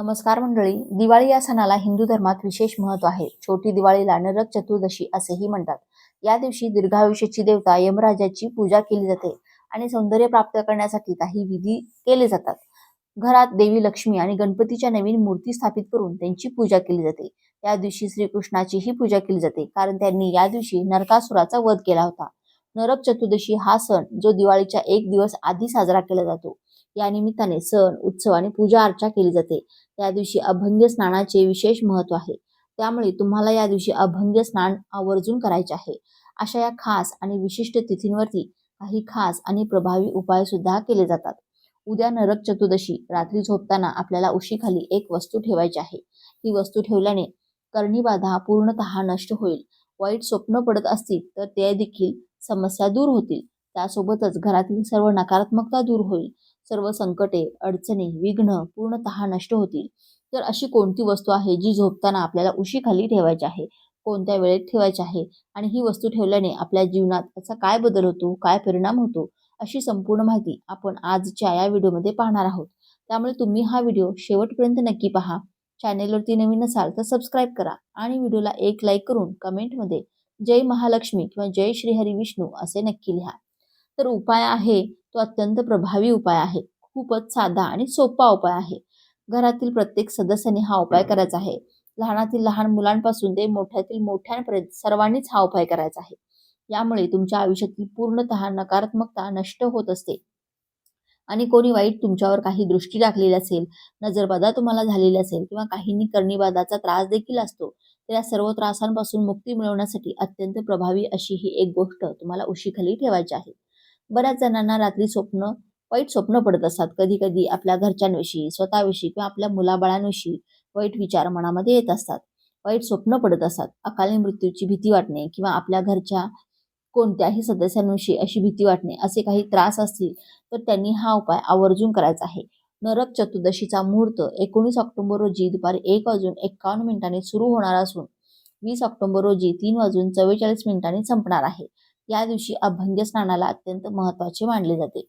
नमस्कार मंडळी. दिवाळी या सणाला हिंदू धर्मात विशेष महत्त्व आहे. छोटी दिवाळीला नरक चतुर्दशी असेही म्हणतात. या दिवशी दीर्घायुष्याची देवता यमराजाची पूजा केली जाते आणि सौंदर्य प्राप्त करण्यासाठी काही विधी केले जातात. घरात देवी लक्ष्मी आणि गणपतीच्या नवीन मूर्ती स्थापित करून त्यांची पूजा केली जाते. या दिवशी श्रीकृष्णाचीही पूजा केली जाते कारण त्यांनी या दिवशी नरकासुराचा वध केला होता. नरक चतुर्दशी हा सण जो दिवाळीच्या एक दिवस आधी साजरा केला जातो. या निमित्ताने सण उत्सव आणि पूजा अर्चा केली जाते. त्या दिवशी अभंग्य स्नानाचे विशेष महत्त्व आहे. त्यामुळे तुम्हाला या दिवशी अभंग्य स्नान आवर्जून करायचे आहे. अशा या खास आणि विशिष्ट तिथींवरती काही खास आणि प्रभावी उपाय सुद्धा केले जातात. उद्या नरक चतुर्दशी रात्री झोपताना आपल्याला उशीखाली एक वस्तू ठेवायची आहे. ही वस्तू ठेवल्याने कर्णीबाधा पूर्णतः नष्ट होईल. वाईट स्वप्न पडत असतील तर ते देखील समस्या दूर होतील. त्यासोबतच घरातील सर्व नकारात्मकता दूर होईल. सर्व संकटे अडचणी विघ्न पूर्णतः नष्ट होतील. तर अशी कोणती वस्तू आहे जी झोपताना आपल्याला उशीखाली ठेवायची आहे? कोणत्या वेळेत ठेवायची आहे? आणि ही वस्तू ठेवल्याने आपल्या जीवनात त्याचा काय बदल होतो? काय परिणाम होतो? अशी संपूर्ण माहिती आपण आजच्या या व्हिडिओमध्ये पाहणार आहोत. त्यामुळे तुम्ही हा व्हिडिओ शेवटपर्यंत नक्की पहा. चॅनेलवरती नवीन असाल तर सबस्क्राईब करा आणि व्हिडिओला एक लाईक करून कमेंटमध्ये जय महालक्ष्मी किंवा जय श्रीहरी विष्णू असे नक्की लिहा. तर उपाय आहे. तो अत्यंत प्रभावी उपाय आहे. खूपच साधा आणि सोपा उपाय आहे. घरातील प्रत्येक सदस्याने हा उपाय करायचा आहे. लहानातील लहान मुलांपासून ते मोठ्यातील मोठ्यांपर्यंत सर्वांनीच हा उपाय करायचा आहे. यामुळे तुमच्या आयुष्यातील पूर्णतः नकारात्मकता नष्ट होत असते. आणि कोणी वाईट तुमच्यावर काही दृष्टी टाकलेली असेल नजरबाधा तुम्हाला झालेली असेल किंवा काहींनी कर्णीबाधाचा त्रास देखील असतो तर या सर्व त्रासांपासून मुक्ती मिळवण्यासाठी अत्यंत प्रभावी अशी ही एक गोष्ट तुम्हाला उशीखाली ठेवायची आहे. बऱ्याच जणांना रात्री स्वप्न वाईट स्वप्न पडत असतात. कधी कधी आपल्या घरच्यांविषयी स्वतःविषयी किंवा आपल्या मुलाबाळांविषयी वाईट विचार मनामध्ये येत असतात. वाईट स्वप्न पडत असतात. अकाली मृत्यूची भीती वाटणे किंवा आपल्या घरच्या कोणत्याही सदस्यांविषयी अशी भीती वाटणे असे काही त्रास असतील तर त्यांनी हा उपाय आवर्जून करायचा आहे. नरक चतुर्दशीचा मुहूर्त एकोणीस ऑक्टोबर रोजी दुपारी एक वाजून एकावन्न मिनिटांनी सुरू होणार असून वीस ऑक्टोबर रोजी तीन वाजून चव्वेचाळीस मिनिटांनी संपणार आहे. या दिवशी अभंग्य स्नानाला अत्यंत महत्त्वाचे मानले जाते.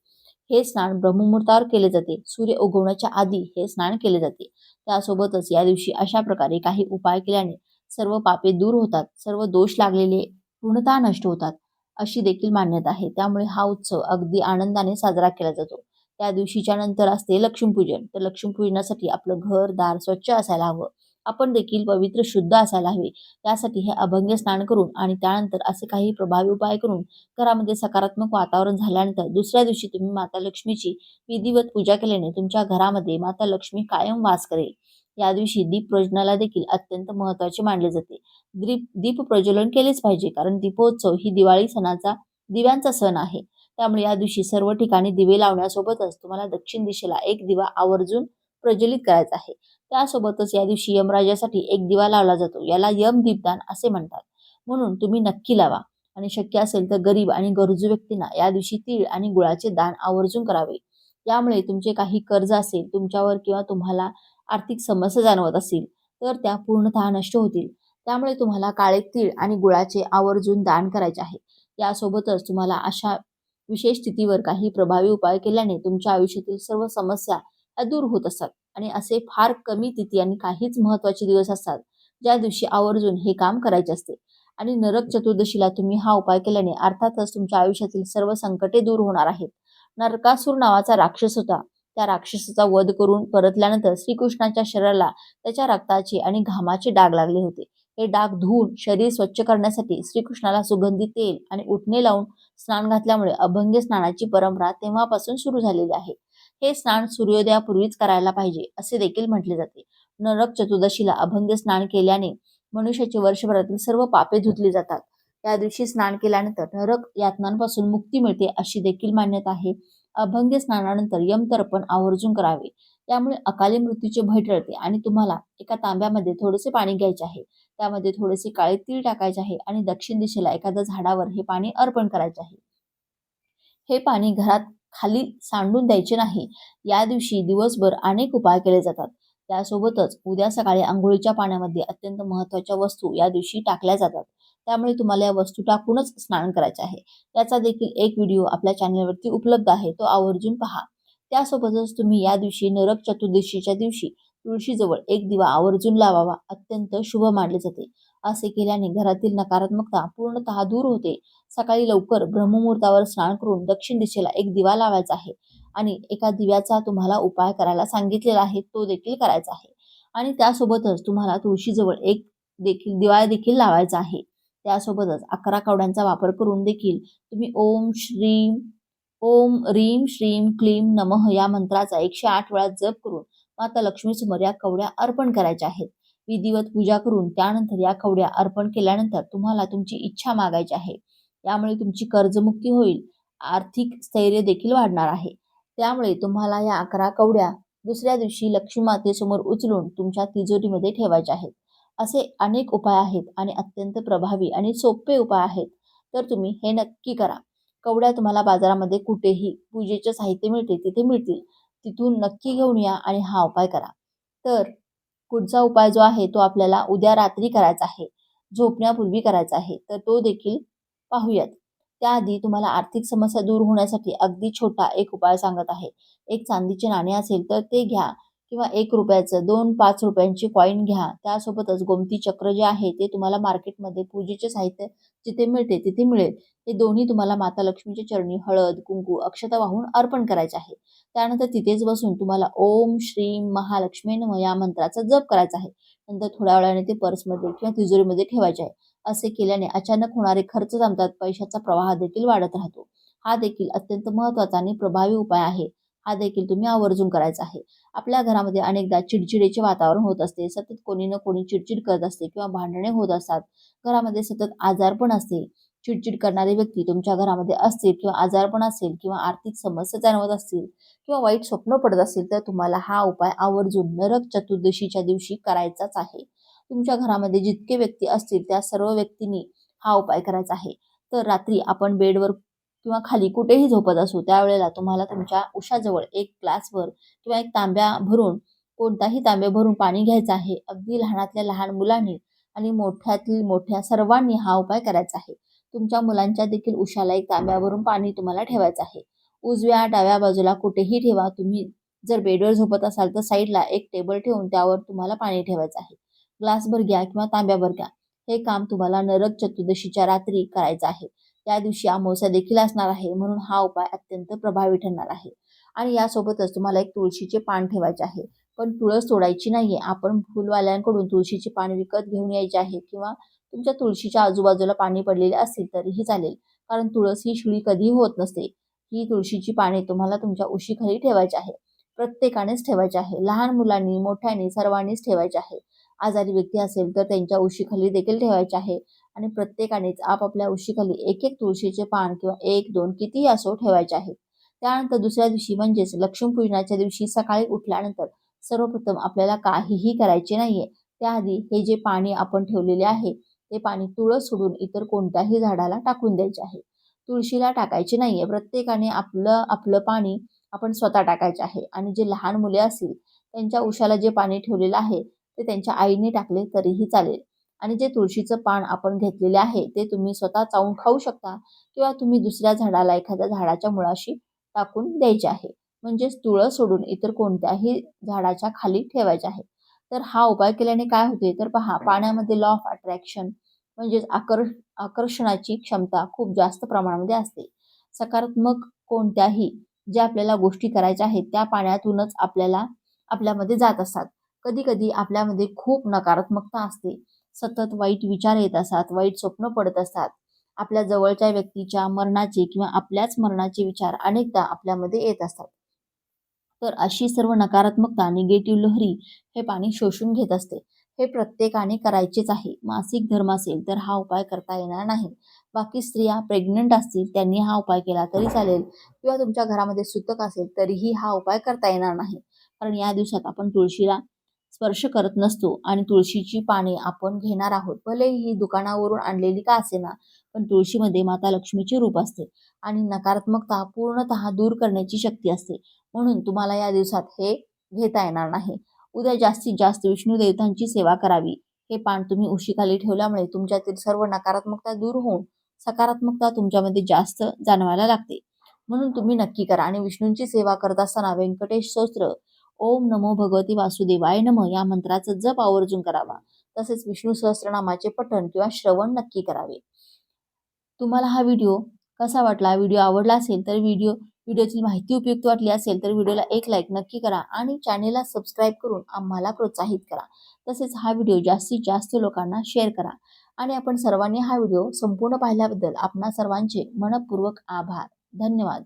हे स्नान ब्रह्ममुहूर्तावर केले जाते. सूर्य उगवण्याच्या आधी हे स्नान केले जाते. त्यासोबतच या दिवशी अशा प्रकारे काही उपाय केल्याने सर्व पापे दूर होतात सर्व दोष लागलेले पूर्णतः नष्ट होतात अशी देखील मान्यता आहे. त्यामुळे हा उत्सव अगदी आनंदाने साजरा केला जातो. त्या दिवशीच्या नंतर असते लक्ष्मीपूजन. तर लक्ष्मीपूजनासाठी आपलं घर दार स्वच्छ असायला हवं. आपण देखील पवित्र शुद्ध असायला हवे. त्यासाठी हे अभंग स्नान करून आणि त्यानंतर असे काही प्रभावी उपाय करून घरामध्ये सकारात्मक वातावरण झाल्यानंतर दुसऱ्या दिवशी तुम्ही माता लक्ष्मीची विधिवत पूजा केल्याने तुमच्या घरामध्ये माता लक्ष्मी कायम वास करेल. या दिवशी दीप प्रज्वलनाला देखील अत्यंत महत्त्वाचे मानले जाते. दीप दीप प्रज्वलन केलेच पाहिजे कारण दीपोत्सव ही दिवाळी सणाचा दिव्यांचा सण आहे. त्यामुळे या दिवशी सर्व ठिकाणी दिवे लावण्यासोबतच तुम्हाला दक्षिण दिशेला एक दिवा आवर्जून प्रज्वलित करायचा आहे. त्यासोबतच या दिवशी यमराजासाठी एक दिवा लावला जातो. याला यम दीपदान असे म्हणतात. म्हणून तुम्ही नक्की लावा. आणि शक्य असेल तर गरीब आणि गरजू व्यक्तींना या दिवशी तीळ आणि गुळाचे दान आवर्जून करावे. यामुळे तुमचे काही कर्ज असेल तुमच्यावर किंवा तुम्हाला आर्थिक समस्या जाणवत असतील तर त्या पूर्णतः नष्ट होतील. त्यामुळे तुम्हाला काळे तीळ आणि गुळाचे आवर्जून दान करायचे आहे. यासोबतच तुम्हाला अशा विशेष स्थितीवर काही प्रभावी उपाय केल्याने तुमच्या आयुष्यातील सर्व समस्या दूर होत असतात आणि असे फार कमी तिथी आणि काहीच महत्त्वाचे दिवस असतात ज्या दिवशी आवर्जून हे काम करायचे असते. आणि नरक चतुर्दशीला तुम्ही हा उपाय केल्याने अर्थातच तुमच्या आयुष्यातील सर्व संकटे दूर होणार आहेत. नरकासूर नावाचा राक्षस होता. त्या राक्षसाचा वध करून परतल्यानंतर श्रीकृष्णाच्या शरीराला त्याच्या रक्ताचे आणि घामाचे डाग लागले होते. हे डाग धुवून शरीर स्वच्छ करण्यासाठी श्रीकृष्णाला सुगंधी तेल आणि उठणे लावून स्नान घातल्यामुळे अभंग स्नानाची परंपरा तेव्हापासून सुरू झालेली आहे. हे स्नान सूर्योदयापूर्वीच करायला पाहिजे असे देखील म्हटले जाते. नरक चतुर्दशीला अभंग स्नान केल्याने मनुष्याचे वर्षभरातील सर्व पापे धुतली जातात. त्या दिवशी स्नान केल्यानंतर नरक यातनांपासून मुक्ती मिळते अशी देखील मान्यता आहे. अभंग स्नानानंतर यमतर्पण आवर्जून करावे. त्यामुळे अकाली मृत्यूचे भय टळते आणि तुम्हाला एका तांब्यामध्ये थोडेसे पाणी घ्यायचे आहे. त्यामध्ये थोडेसे काळे तीळ टाकायचे आहे आणि दक्षिण दिशेला एखाद्या झाडावर हे पाणी अर्पण करायचे आहे. हे पाणी घरात खाली सांडून द्यायचे नाही. या दिवशी दिवसभर अनेक उपाय केले जातात. त्यासोबतच उद्या सकाळी आंघोळीच्या पाण्यामध्ये अत्यंत महत्त्वाच्या वस्तू या दिवशी टाकल्या जातात. त्यामुळे तुम्हाला या वस्तू टाकूनच स्नान करायचे आहे. त्याचा देखील एक व्हिडिओ आपल्या चॅनलवरती उपलब्ध आहे. तो आवर्जून पहा. त्यासोबतच तुम्ही या दिवशी नरक चतुर्दशीच्या दिवशी तुळशीजवळ एक दिवा आवर्जून लावावा. अत्यंत शुभ मानले जाते. असे केल्याने घरातील नकारात्मकता पूर्णतः दूर होते. सकाळी लवकर ब्रह्ममुहूर्तावर स्नान करून दक्षिण दिशेला एक दिवा लावायचा आहे आणि एका दिव्याचा तुम्हाला उपाय करायला सांगितलेला आहे तो देखील करायचा आहे. आणि त्यासोबतच तुम्हाला तुळशीजवळ एक देखील दिवा देखील लावायचा आहे. त्यासोबतच अकरा कवड्यांचा वापर करून देखील तुम्ही ओम श्रीम ओम रीम श्रीम क्लीम नमः या मंत्राचा एकशे आठ वेळा जप करून माता लक्ष्मी समोर या कवड्या अर्पण करायच्या आहेत. विधिवत पूजा करून त्यानंतर या कवड्या अर्पण केल्यानंतर तुम्हाला तुमची इच्छा मागायची आहे. यामुळे तुमची कर्जमुक्ती होईल. आर्थिक स्थैर्य देखील वाढणार आहे. त्यामुळे तुम्हाला या अकरा कवड्या दुसऱ्या दिवशी लक्ष्मी मातेसमोर उचलून तुमच्या तिजोरीमध्ये ठेवायच्या आहेत. असे अनेक उपाय आहेत आणि अत्यंत प्रभावी आणि सोपे उपाय आहेत. तर तुम्ही हे नक्की करा. कवड्या तुम्हाला बाजारामध्ये कुठेही पूजेचे साहित्य मिळते तिथे मिळतील. तिथून नक्की घेऊन या आणि हा उपाय करा. तर पुढचा उपाय जो आहे तो आपल्याला उद्या रात्री करायचा आहे झोपण्यापूर्वी करायचा आहे तर तो देखील पाहूयात. त्याआधी तुम्हाला आर्थिक समस्या दूर होण्यासाठी अगदी छोटा एक उपाय सांगत आहे. एक चांदीचे नाणे असेल तर ते घ्या. किंवा एक रुपयाचं दोन पाच रुपयांची कॉईन घ्या. त्यासोबतच गोमती चक्र जे आहे ते तुम्हाला मार्केटमध्ये पूजेचे साहित्य जिथे मिळते तिथे मिळेल. हे दोन्ही तुम्हाला माता लक्ष्मीच्या चरणी हळद कुंकू अक्षता वाहून अर्पण करायचे आहे. त्यानंतर तिथेच बसून तुम्हाला ओम श्री महालक्ष्मी नम या मंत्राचा जप करायचा आहे. नंतर थोड्या वेळाने ते पर्समध्ये किंवा तिजोरीमध्ये ठेवायचे आहे. असे केल्याने अचानक होणारे खर्च जमतात पैशाचा प्रवाह देखील वाढत राहतो. हा देखील अत्यंत महत्त्वाचा आणि प्रभावी उपाय आहे. हा देखील तुम्ही आवर्जून करायचा आहे. आपल्या घरामध्ये अनेकदा चिडचिडेचे वातावरण होत असते. सतत कोणी ना कोणी चिडचिड करत असते किंवा भांडणे होत असतात. घरामध्ये सतत आजार पण असते. चिडचिड करणारी व्यक्ती तुमच्या घरामध्ये असतील किंवा आजारपण असेल किंवा आर्थिक समस्या जाणवत असतील किंवा वाईट स्वप्न पडत असेल तर तुम्हाला हा उपाय आवर्जून नरक चतुर्दशीच्या दिवशी करायचाच आहे. तुमच्या घरामध्ये जितके व्यक्ती असतील त्या सर्व व्यक्तींनी हा उपाय करायचा आहे. तर रात्री आपण बेडवर किंवा खाली कुठेही झोपत असू त्यावेळेला तुम्हाला तुमच्या उशाजवळ एक ग्लासवर किंवा एक तांब्या भरून कोणताही तांब्या भरून पाणी घ्यायचं आहे. अगदी लहानातल्या लहान मुलांनी आणि मोठ्यातील मोठ्या सर्वांनी हा उपाय करायचा आहे. तुमच्या मुलांच्या देखील उशाला एक तांब्यावरून पाणी तुम्हाला ठेवायचं आहे. उजव्या डाव्या बाजूला कुठेही ठेवा. तुम्ही जर बेडवर झोपत असाल तर साईडला एक टेबल ठेवून त्यावर तुम्हाला पाणी ठेवायचं आहे. ग्लासभर घ्या किंवा तांब्याभर घ्या. हे काम तुम्हाला नरक चतुर्दशीच्या रात्री करायचं आहे. त्या दिवशी अमावस्या देखील असणार आहे म्हणून हा उपाय अत्यंत प्रभावी ठरणार आहे. आणि यासोबतच तुम्हाला एक तुळशीचे पान ठेवायचे आहे. पण तुळस तोडायची नाहीये. आपण फुलवाल्यांकडून तुळशीचे पान विकत घेऊन यायचे आहे किंवा तुमच्या तुळशीच्या आजूबाजूला पाणी पडलेले असतील तरीही चालेल. कारण तुळस ही शिळी कधीही होत नसते. ही तुळशीची पाने तुम्हाला तुमच्या उशीखाली ठेवायची आहे. प्रत्येकानेच ठेवायचे आहे. लहान मुलांनी मोठ्यांनी सर्वांनीच ठेवायचे आहे. आजारी व्यक्ती असेल तर त्यांच्या उशीखाली देखील ठेवायचे आहे. आणि प्रत्येकानेच आपापल्या उशीखाली एक एक तुळशीचे पान किंवा एक दोन कितीही असो ठेवायचे आहेत. त्यानंतर दुसऱ्या दिवशी म्हणजेच लक्ष्मीपूजनाच्या दिवशी सकाळी उठल्यानंतर सर्वप्रथम आपल्याला काहीही करायचे नाहीये. त्याआधी हे जे पाणी आपण ठेवलेले आहे ते पाणी तुळस सोडून इतर कोणत्याही झाडाला टाकून द्यायचे आहे. तुळशीला टाकायचे नाहीये. प्रत्येकाने आपलं आपलं पाणी आपण स्वतः टाकायचे आहे. आणि जे लहान मुले असतील त्यांच्या उशाला जे पाणी ठेवलेलं आहे ते त्यांच्या आईने टाकले तरीही चालेल. आणि जे तुळशीचं पान आपण घेतलेले आहे ते तुम्ही स्वतः चावून खाऊ शकता किंवा तुम्ही दुसऱ्या झाडाला एखाद्या झाडाच्या मुळाशी टाकून द्यायचे आहे. म्हणजेच तुळस सोडून इतर कोणत्याही झाडाच्या खाली ठेवायचे आहे. तर हा उपाय केल्याने काय होते तर पहा पाण्यामध्ये लॉ ऑफ अट्रॅक्शन म्हणजेच आकर्ष आकर्षणाची क्षमता खूप जास्त प्रमाणामध्ये असते. सकारात्मक कोणत्याही ज्या आपल्याला गोष्टी करायच्या आहेत त्या पाण्यातूनच आपल्याला आपल्यामध्ये जात असतात. कधी कधी आपल्यामध्ये खूप नकारात्मकता असते. सतत वाईट विचार येत असतात वाईट स्वप्न पडत असतात. आपल्या जवळच्या व्यक्तीच्या मरणाचे किंवा आपल्याच मरणाचे विचार अनेकदा आपल्यामध्ये येत असतात. तर अशी सर्व नकारात्मकता निगेटिव्ह लहरी हे पाणी शोषून घेत असते. हे प्रत्येकाने करायचेच आहे. मासिक धर्म असेल तर हा उपाय करता येणार नाही. बाकी स्त्रिया प्रेग्नंट असतील त्यांनी हा उपाय केला तरी चालेल. किंवा तुमच्या घरामध्ये सुतक असेल तरीही हा उपाय करता येणार नाही. कारण या दिवसात आपण तुळशीला स्पर्श करत नसतो आणि तुळशीची पाने आपण घेणार आहोत. भले ही दुकानावरून आणलेली का असेना पण तुळशीमध्ये माता लक्ष्मीचे रूप असते आणि नकारात्मकता पूर्णतः दूर करण्याची शक्ती असते. म्हणून तुम्हाला या दिवसात हे घेता येणार नाही. उद्या जास्तीत जास्त विष्णू देवतांची सेवा करावी. हे पान तुम्ही उशीखाली ठेवल्यामुळे तुमच्यातील सर्व नकारात्मकता दूर होऊन सकारात्मकता तुमच्यामध्ये जास्त जाणवायला लागते. म्हणून तुम्ही नक्की करा आणि विष्णूंची सेवा करत असताना व्यंकटेश स्तोत्र ओम नमो भगवती वासुदेवाय नम. या मंत्राचा जप आवर्जून करावा. तसेच विष्णू सहस्रनामाचे पठण किंवा श्रवण नक्की करावे. तुम्हाला हा व्हिडिओ कसा वाटला? व्हिडिओ आवडला असेल तर व्हिडिओ व्हिडिओची माहिती उपयुक्त वाटली असेल तर व्हिडिओला एक लाईक नक्की करा आणि चॅनेलला सबस्क्राईब करून आम्हाला प्रोत्साहित करा. तसेच हा व्हिडिओ जास्तीत जास्त लोकांना शेअर करा. आणि आपण सर्वांनी हा व्हिडिओ संपूर्ण पाहिल्याबद्दल आपणा सर्वांचे मनपूर्वक आभार. धन्यवाद.